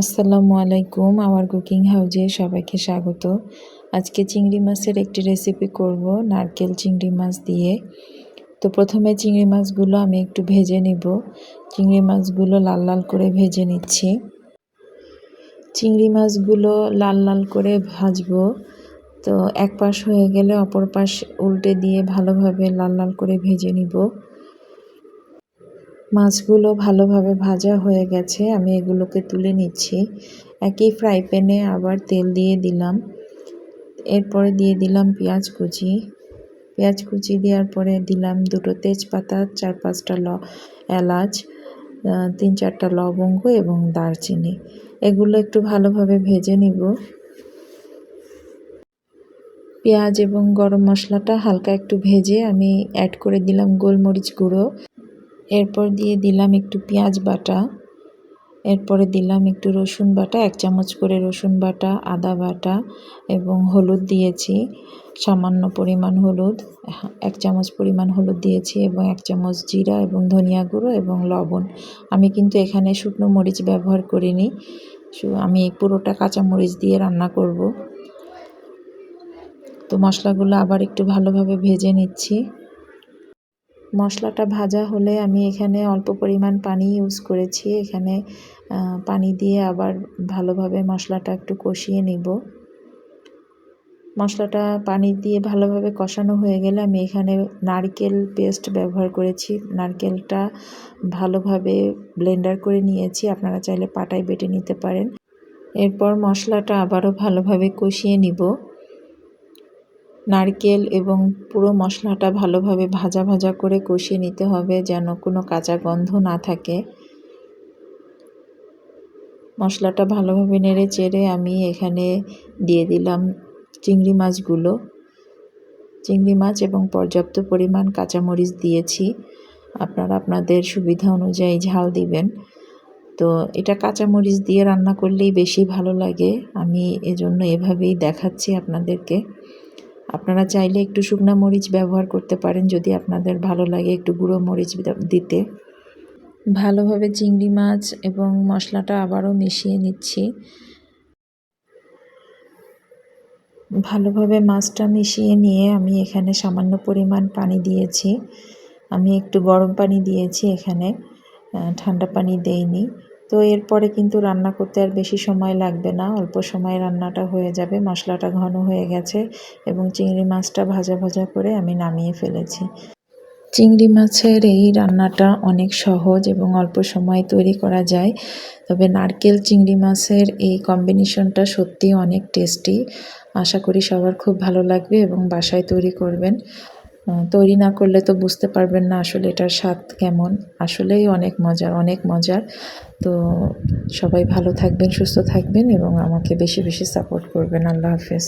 আসসালামু আলাইকুম, আমার কুকিং হাউজে সবাইকে স্বাগত। আজকে চিংড়ি মাছের একটি রেসিপি করব, নারকেল চিংড়ি মাছ দিয়ে। তো প্রথমে চিংড়ি মাছগুলো আমি একটু ভেজে নিব। চিংড়ি মাছগুলো লাল লাল করে ভেজে নিচ্ছি। চিংড়ি মাছগুলো লাল লাল করে ভাজবো। তো এক পাশ হয়ে গেলে অপর পাশ উল্টে দিয়ে ভালোভাবে লাল লাল করে ভেজে নিব। মাছগুলো ভালোভাবে ভাজা হয়ে গেছে, আমি এগুলোকে তুলে নিচ্ছি। একই ফ্রাই প্যানে আবার তেল দিয়ে দিলাম। এরপরে দিয়ে দিলাম পেঁয়াজ কুচি। পেঁয়াজ কুচি দেওয়ার পরে দিলাম দুটো তেজপাতা, চার পাঁচটা ল, এলাচ তিন চারটা লবঙ্গ এবং দারচিনি। এগুলো একটু ভালোভাবে ভেজে নিব। পেঁয়াজ এবং গরম মশলাটা হালকা একটু ভেজে আমি অ্যাড করে দিলাম গোলমরিচ গুঁড়ো। এরপর দিয়ে দিলাম একটু পেঁয়াজ বাটা। এরপরে দিলাম একটু রসুন বাটা, এক চামচ করে রসুন বাটা, আদা বাটা এবং হলুদ দিয়েছি। সামান্য পরিমাণ হলুদ, এক চামচ পরিমাণ হলুদ দিয়েছি এবং এক চামচ জিরা এবং ধনিয়া গুঁড়ো এবং লবণ। আমি কিন্তু এখানে শুকনো মরিচ ব্যবহার করিনি। আমি পুরোটা কাঁচা মরিচ দিয়ে রান্না করব। তো মশলাগুলো আবার একটু ভালোভাবে ভেজে নিচ্ছি। মশলাটা ভাজা হলে আমি এখানে অল্প পরিমাণ পানি ইউজ করেছি। এখানে পানি দিয়ে আবার ভালোভাবে মশলাটা একটু কষিয়ে নিব। মশলাটা পানি দিয়ে ভালোভাবে কষানো হয়ে গেলে আমি এখানে নারকেল পেস্ট ব্যবহার করেছি। নারকেলটা ভালোভাবে ব্লেন্ডার করে নিয়েছি। আপনারা চাইলে পাটায় বেটে নিতে পারেন। এরপর মশলাটা আবারও ভালোভাবে কষিয়ে নিব। নারকেল এবং পুরো মশলাটা ভালোভাবে ভাজা ভাজা করে কষিয়ে নিতে হবে যেন কোনো কাঁচা গন্ধ না থাকে। মশলাটা ভালোভাবে নেড়ে চেড়ে আমি এখানে দিয়ে দিলাম চিংড়ি মাছগুলো। চিংড়ি মাছ এবং পর্যাপ্ত পরিমাণ কাঁচামরিচ দিয়েছি। আপনারা আপনাদের সুবিধা অনুযায়ী ঝাল দিবেন। তো এটা কাঁচামরিচ দিয়ে রান্না করলেই বেশি ভালো লাগে। আমি এজন্য এভাবেই দেখাচ্ছি আপনাদেরকে। আপনারা চাইলে একটু শুকনা মরিচ ব্যবহার করতে পারেন যদি আপনাদের ভালো লাগে একটু গুঁড়ো মরিচ দিতে ভালোভাবে চিংড়ি মাছ এবং মশলাটা আবারও মিশিয়ে নিচ্ছি। ভালোভাবে মাছটা মিশিয়ে নিয়ে আমি এখানে সামান্য পরিমাণ পানি দিয়েছি। আমি একটু গরম পানি দিয়েছি এখানে। ঠান্ডা পানি দেইনি। তো এরপরে কিন্তু রান্না করতে আর বেশি সময় লাগবে না। অল্প সময় রান্নাটা হয়ে যাবে, মশলাটা ঘন হয়ে গেছে এবং চিংড়ি মাছটা ভাজা ভাজা করে আমি নামিয়ে ফেলেছি। চিংড়ি মাছের এই রান্নাটা অনেক সহজ এবং অল্প সময় তৈরি করা যায়, তবে নারকেল চিংড়ি মাছের এই কম্বিনেশনটা সত্যি অনেক টেস্টি। আশা করি সবার খুব ভালো লাগবে এবং বাসায় তৈরি করবেন। তৈরি না করলে তো বুঝতে পারবেন না আসলে এটার স্বাদ কেমন। আসলেই অনেক মজার অনেক মজার। তো সবাই ভালো থাকবেন, সুস্থ থাকবেন এবং আমাকে বেশি বেশি সাপোর্ট করবেন। আল্লাহ হাফেজ।